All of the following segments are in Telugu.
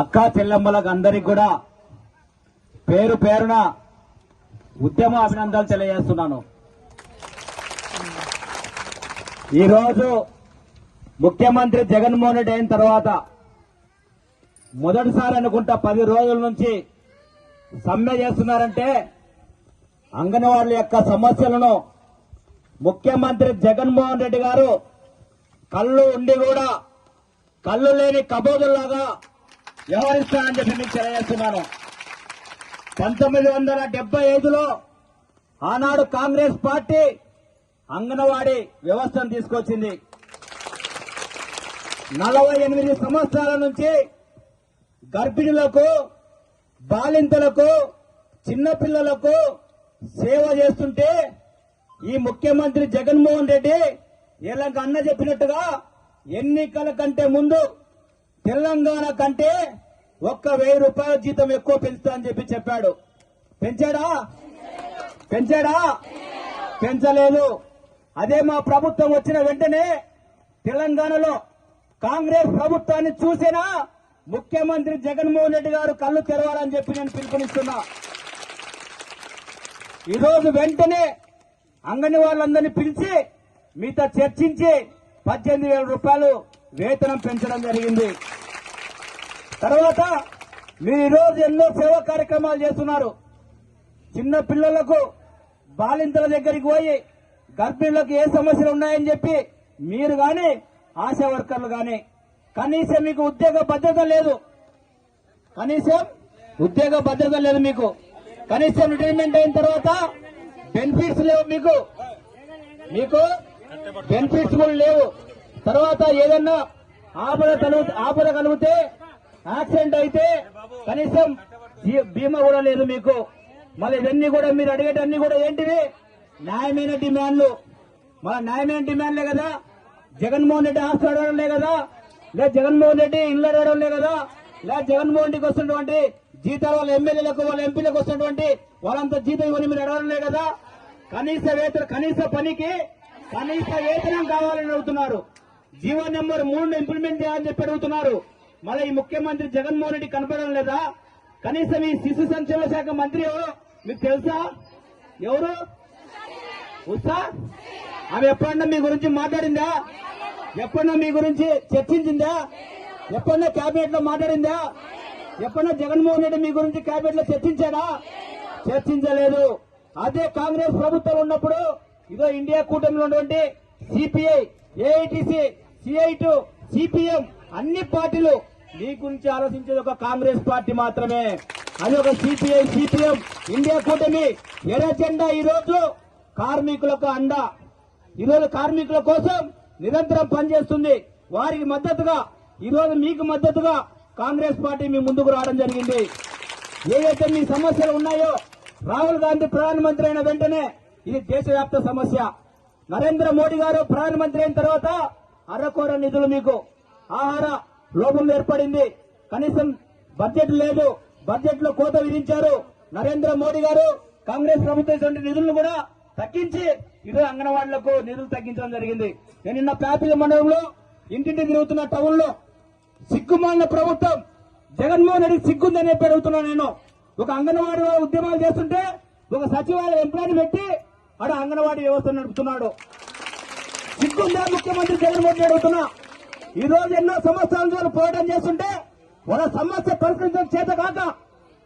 అక్కా చెల్లెమ్మలకు అందరికి కూడా పేరు పేరున ఉద్యమ అభినందనలు తెలియజేస్తున్నాను. ఈరోజు ముఖ్యమంత్రి జగన్మోహన్ రెడ్డి అయిన తర్వాత మొదటిసారి అనుకుంటా పది రోజుల నుంచి సమ్మె చేస్తున్నారంటే అంగన్వాడీల యొక్క సమస్యలను ముఖ్యమంత్రి జగన్మోహన్ రెడ్డి గారు కళ్ళు ఉండి కూడా కళ్ళు లేని కబోదుల్లాగా వ్యవహరిస్తానని చెప్పి మీకు తెలియజేస్తున్నాను పంతొమ్మిది వందల డెబ్బై ఐదులో ఆనాడు కాంగ్రెస్ పార్టీ అంగన్వాడీ వ్యవస్థను తీసుకొచ్చింది. నలభై ఎనిమిది సంవత్సరాల నుంచి గర్భిణులకు బాలింతలకు చిన్నపిల్లలకు సేవ చేస్తుంటే ఈ ముఖ్యమంత్రి జగన్మోహన్ రెడ్డి ఇలాగ అన్న చెప్పినట్టుగా ఎన్నికల కంటే ముందు తెలంగాణ కంటే ఒక్క వెయ్యి రూపాయల జీతం ఎక్కువ పెంచుతా అని చెప్పి చెప్పాడు. పెంచాడా? పెంచాడా? పెంచలేదు. అదే మా ప్రభుత్వం వచ్చిన వెంటనే తెలంగాణలో కాంగ్రెస్ ప్రభుత్వాన్ని చూసినా ముఖ్యమంత్రి జగన్మోహన్ రెడ్డి గారు కళ్ళు తెరవాలని చెప్పి నేను పిలుపునిస్తున్నా. ఈరోజు వెంటనే అంగని వాళ్ళందరినీ పిలిచి మీతో చర్చించి పద్దెనిమిది వేల రూపాయలు వేతనం పెంచడం జరిగింది. తర్వాత మీరు ఈరోజు ఎన్నో సేవా కార్యక్రమాలు చేస్తున్నారు. చిన్న పిల్లలకు బాలింతల దగ్గరికి పోయి గర్భిణులకు ఏ సమస్యలు ఉన్నాయని చెప్పి మీరు కానీ ఆశా వర్కర్లు కానీ కనీసం మీకు ఉద్యోగ భద్రత లేదు. కనీసం ఉద్యోగ భద్రత లేదు మీకు. కనీసం రిటైర్మెంట్ అయిన తర్వాత బెనిఫిట్స్ లేవు మీకు. మీకు బెనిఫిట్స్ కూడా లేవు. తర్వాత ఏదన్నా ఆపద కలుగు ఆపద కలిగితే యాక్సిడెంట్ అయితే కనీసం జీ- బీమా కూడా లేదు మీకు. మళ్ళీ ఇవన్నీ కూడా మీరు అడిగేటన్ని కూడా ఏంటివి? న్యాయమైన డిమాండ్లు. మన న్యాయమైన డిమాండ్లే కదా? జగన్మోహన్ రెడ్డి ఆస్తులు అడగడంలే కదా? లేదా జగన్మోహన్ రెడ్డి ఇల్లు అడగడంలే కదా? లేదా జగన్మోహన్ రెడ్డికి వస్తున్నటువంటి జీతాలు వాళ్ళ ఎమ్మెల్యేలకు వాళ్ళ ఎంపీలకు వస్తున్నటువంటి వాళ్ళంతా జీతం ఇవ్వని మీరు అడగడంలే కదా? కనీస వేతన కనీస పనికి కనీస వేతనం కావాలని అడుగుతున్నారు. జీవో నెంబర్ మూడు ఇంప్లిమెంట్ చేయాలని చెప్పి అడుగుతున్నారు. మళ్ళీ ఈ ముఖ్యమంత్రి జగన్మోహన్ రెడ్డి కనపడడం లేదా? కనీసం ఈ శిశు సంక్షేమ శాఖ మంత్రి ఎవరు? మీకు తెలుసా? ఎవరు? ఉషా? ఆమె ఎప్పుడన్నా మీ గురించి మాట్లాడిందా? ఎప్పుడన్నా మీ గురించి చర్చించిందా? ఎప్పుడన్నా కేబినెట్లో మాట్లాడిందా? ఎప్పుడన్నా జగన్మోహన్ రెడ్డి మీ గురించి కేబినెట్లో చర్చించాడా? చర్చించలేదు. అదే కాంగ్రెస్ ప్రభుత్వం ఉన్నప్పుడు ఇదో ఇండియా కూటమిలో ఉన్నటువంటి సిపిఐ ఏఐటిసి సిఐటు సిపిఎం అన్ని పార్టీలు మీ గురించి ఆలోచించేది ఒక కాంగ్రెస్ పార్టీ మాత్రమే. అది ఒక సిపిఐ సిపిఎం ఇండియా కూటమి ఎర్రజెండా ఈ రోజు కార్మికులకు అండ. ఈ రోజు కార్మికుల కోసం నిరంతరం పనిచేస్తుంది. వారికి మద్దతుగా ఈరోజు మీకు మద్దతుగా కాంగ్రెస్ పార్టీ మీ ముందుకు రావడం జరిగింది. ఏవైతే మీ సమస్యలు ఉన్నాయో రాహుల్ గాంధీ ప్రధానమంత్రి అయిన వెంటనే ఇది దేశవ్యాప్త సమస్య. నరేంద్ర మోడీ గారు ప్రధానమంత్రి అయిన తర్వాత అరకోర నిధులు మీకు. ఆహార లోపం ఏర్పడింది. కనీసం బడ్జెట్ లేదు. బడ్జెట్లో కోత విధించారు నరేంద్ర మోడీ గారు. కాంగ్రెస్ ప్రభుత్వం ఇటువంటి నిధులను కూడా తగ్గించి ఈరోజు అంగన్వాడీలకు నిధులు తగ్గించడం జరిగింది. నేను నిన్న ప్యాపిల మండలంలో ఇంటింటి తిరుగుతున్న టౌన్లో సిగ్గుమాలిన ప్రభుత్వం జగన్మోహన్ రెడ్డి సిగ్గుందని పెరుగుతున్నా నేను. ఒక అంగన్వాడీ ఉద్యమాలు చేస్తుంటే ఒక సచివాలయ ఎంప్లాయీని పెట్టి ఆడ అంగన్వాడీ వ్యవస్థ నడుపుతున్నాడు. సిగ్గుందా ముఖ్యమంత్రి జగన్మోహన్ రెడ్డి అడుగుతున్నా? ఈ రోజు ఎన్నో సంవత్సరాల నుంచి పోరాటం చేస్తుంటే ఒక సమస్య పరిష్కరించడం చేత కాక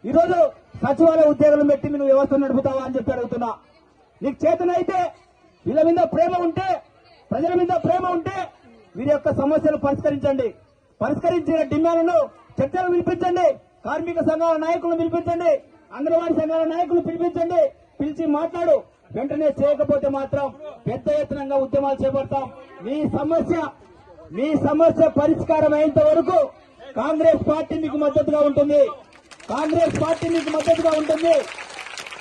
ఈ రోజు సచివాలయ ఉద్యోగులు పెట్టి నువ్వు వ్యవస్థ నడుపుతావా అని చెప్పి అడుగుతున్నా. నీకు చేతనైతే వీళ్ళ మీద ప్రేమ ఉంటే ప్రజల మీద ప్రేమ ఉంటే వీరి యొక్క సమస్యలు పరిష్కరించండి. పరిష్కరించిన డిమాండ్లను చర్చలు పిలిపించండి కార్మిక సంఘాల నాయకులను పిలిపించండి. అంగన్వాడీ సంఘాల నాయకులు పిలిపించండి. పిలిచి మాట్లాడు. వెంటనే చేయకపోతే మాత్రం పెద్ద ఎత్తునంగా ఉద్యమాలు చేపడతాం. మీ సమస్య మీ సమస్య పరిష్కారం అయ్యేంత వరకు కాంగ్రెస్ పార్టీ మీకు మద్దతుగా ఉంటుంది. కాంగ్రెస్ పార్టీ మీకు మద్దతుగా ఉంటుంది.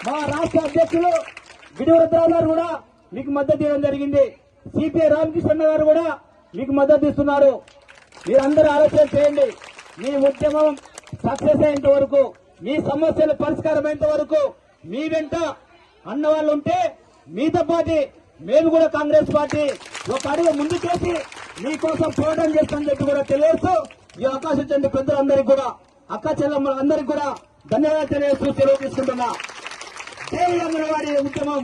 మా రాష్ట్ర అధ్యక్షులు గిడివరద్రావు గారు కూడా మీకు మద్దతు ఇవ్వడం జరిగింది. సిపిఐ రామకృష్ణ గారు కూడా మీకు మద్దతు ఇస్తున్నారు. మీరందరూ ఆలోచన చేయండి. మీ ఉద్యమం సక్సెస్ అయ్యేంత వరకు మీ సమస్యలు పరిష్కారం అయ్యేంత వరకు మీ వెంట అన్న వాళ్ళు ఉంటే మీతో పాటు మేము కూడా కాంగ్రెస్ పార్టీ ఒక అడుగు ముందుకేసి మీకోసం పోరాటం చేస్తామని చెప్పి కూడా తెలియదు ఈ అవకాశం ఇచ్చిన పెద్దలందరికీ కూడా అక్క చెల్లెమ్మలందరికీ కూడా ధన్యవాదాలు తెలియజేస్తూ సెలవు తీసుకుంటున్నా. అంగన్వాడీ ఉద్యమం.